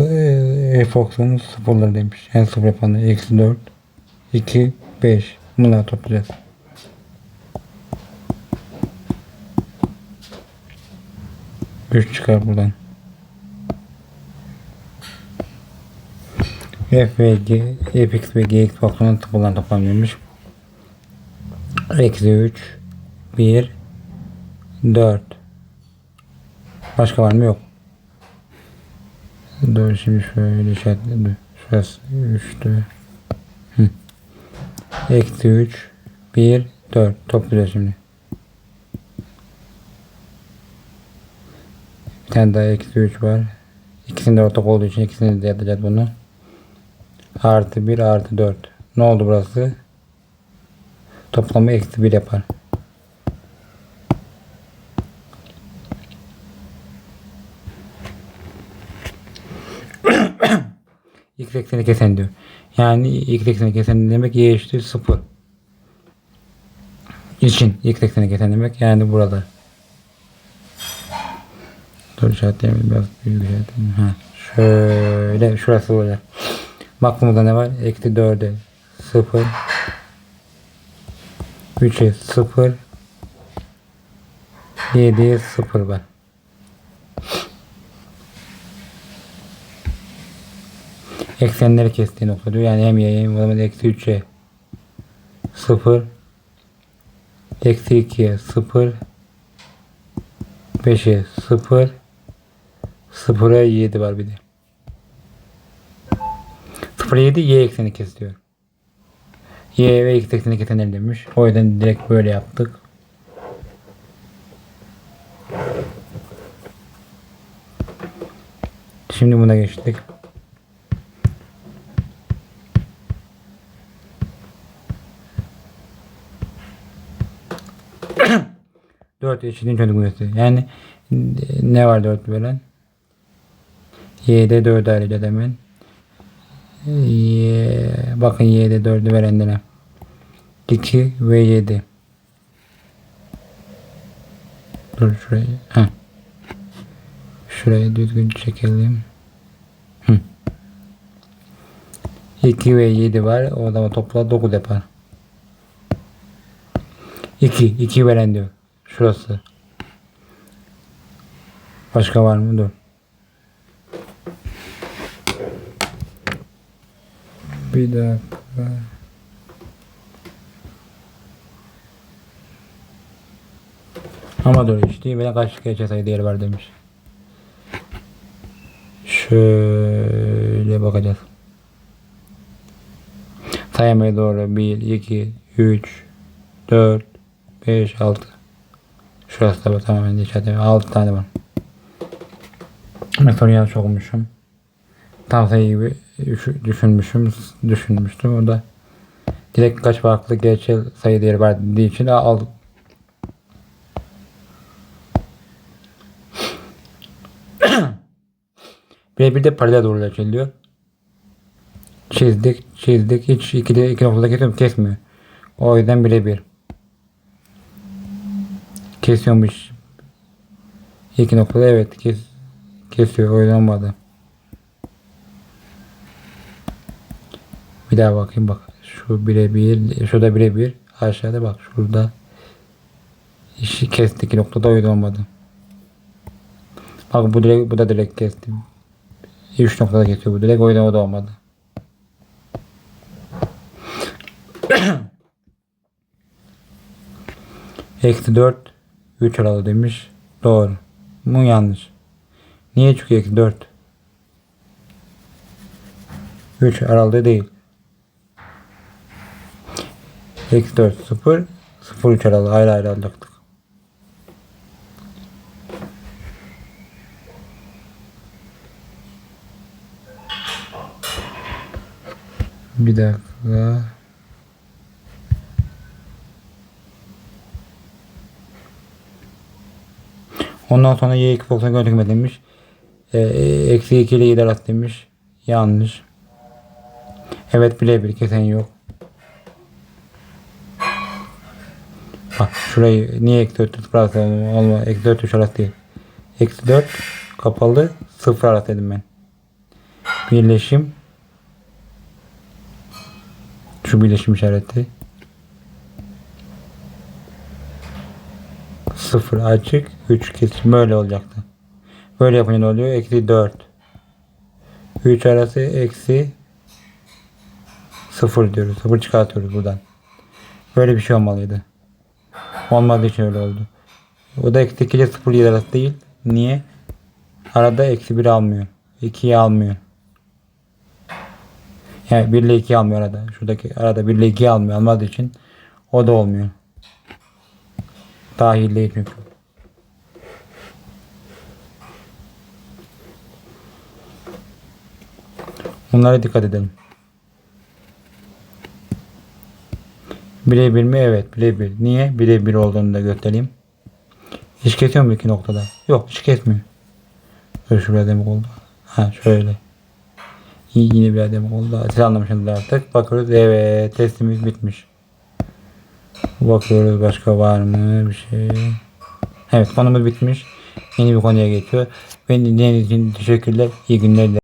e, Fox'un sıfırları demiş. En sıfır yapanı eksi 4, 2, 5. Bunları toplayacağız. Üç çıkar buradan. F ve G, fx ve gx Fox'un sıfırlarını toplamıyormuş. Eksi 3, 1, 4. Başka var mı? Yok. Dur şimdi şöyle işaretle. Dur. Şurası 3'tü. Hı. Eksi 3, 1, 4. Toplayacağız şimdi. Bir tane daha eksi 3 var. İkisinde ortak olduğu için ikisini de yapacağız bunu. Artı 1 artı 4. Ne oldu burası? Toplamı eksi 1 yapar. X ekseni kesen diyor. Yani X ekseni kesen demek Y eşittir 0. İçin X ekseni kesen demek yani burada. Dur işaretleyelim biraz büyük işaretleyelim. Ha, şöyle şurası olacak. Bak burada ne var? Eksi 4'e 0 3'e 0 7'ye 0 var. Eksenleri kestiği nokta diyor. Yani hem y'ye hem zaman eksi 3'e 0 eksi 2'ye 0 5'e 0 0'a 7 var bir de. 0'a 7 y ekseni kesiyor. Y ve x ekseni kesen demiş. O yüzden direkt böyle yaptık. Şimdi buna geçtik. 4 eşitliğin çocuk kuvveti. Yani ne var 4 veren? Y'de 4 ayrıca hemen. Y, bakın Y'de 4'ü verenlere. 2 ve 7. Dur şurayı. Heh. Şurayı düzgün çekelim. Hı. 2 ve 7 var. O zaman topla 9 yapar. 2. 2 veren diyor. Şurası. Başka var mı? Dur. Bir dakika. Ama dur işte bile kaç gerçek sayı değeri var demiş. Şöyle bakacağız. Saymaya doğru 1, 2, 3, 4, 5, 6. Şurası da tamamen işaret 6 tane var. Okumuşum. Tam sayı gibi düş- düşünmüşüm, düşünmüştüm. O da direkt kaç farklı gerçel sayı değeri var dediği için aldık. Birebir de paralel doğrular çözülüyor. Çizdik, çizdik. Hiç ikide iki noktada kesiyorum, kesmiyor. O yüzden birebir. Kesiyormuş. İki noktada evet kes, kesiyor. O yüzden olmadı. Bir daha bakayım bak. Şu birebir, şurada birebir. Aşağıda bak şurada. İşi kesti iki noktada o yüzden olmadı. Bak bu direkt, bu da direkt kesti. Üç noktada kesiyor bu direkt o yüzden o da olmadı. Eksi 4 3 aralı demiş. Doğru. Bu yanlış. Niye çünkü eksi 4? 3 aralığı değil. Eksi 4 0 0 3 aralığı ayrı ayrı alacaktık. Bir dakika. Ondan sonra y iki fonksiyon görünme demiş. E, eksi 2 ile 7 arası demiş. Yanlış. Evet birebir kesen yok. Bak şurayı niye eksi 4 sıfır arası olma. Eksi 4 3 arası değil. Eksi 4 kapalı sıfır arası dedim ben. Birleşim. Şu birleşim işareti. Sıfır açık. 3 kesim. Böyle olacaktı. Böyle yapınca ne oluyor? Eksi 4. 3 arası eksi 0 diyoruz. 0 çıkartıyoruz buradan. Böyle bir şey olmalıydı. Olmadığı için öyle oldu. O da eksi 2 ile 0 ile arası değil. Niye? Arada eksi 1 almıyor. 2'yi almıyor. Yani 1 ile 2 almıyor arada. Şuradaki arada 1 ile 2 almıyor. Almadığı için o da olmuyor. Dahil değil çünkü. Bunlara dikkat edelim. Birebir mi? Evet birebir. Niye? Birebir olduğunu da göstereyim. Hiç kesiyor mu iki noktada? Yok hiç kesmiyor. Dur şuraya demek oldu. Ha şöyle. Yine bir demek oldu. Siz anlamışsınız artık. Bakıyoruz evet testimiz bitmiş. Bakıyoruz başka var mı bir şey. Evet konumuz bitmiş. Yeni bir konuya geçiyor. Beni dinlediğiniz için teşekkürler. İyi günler.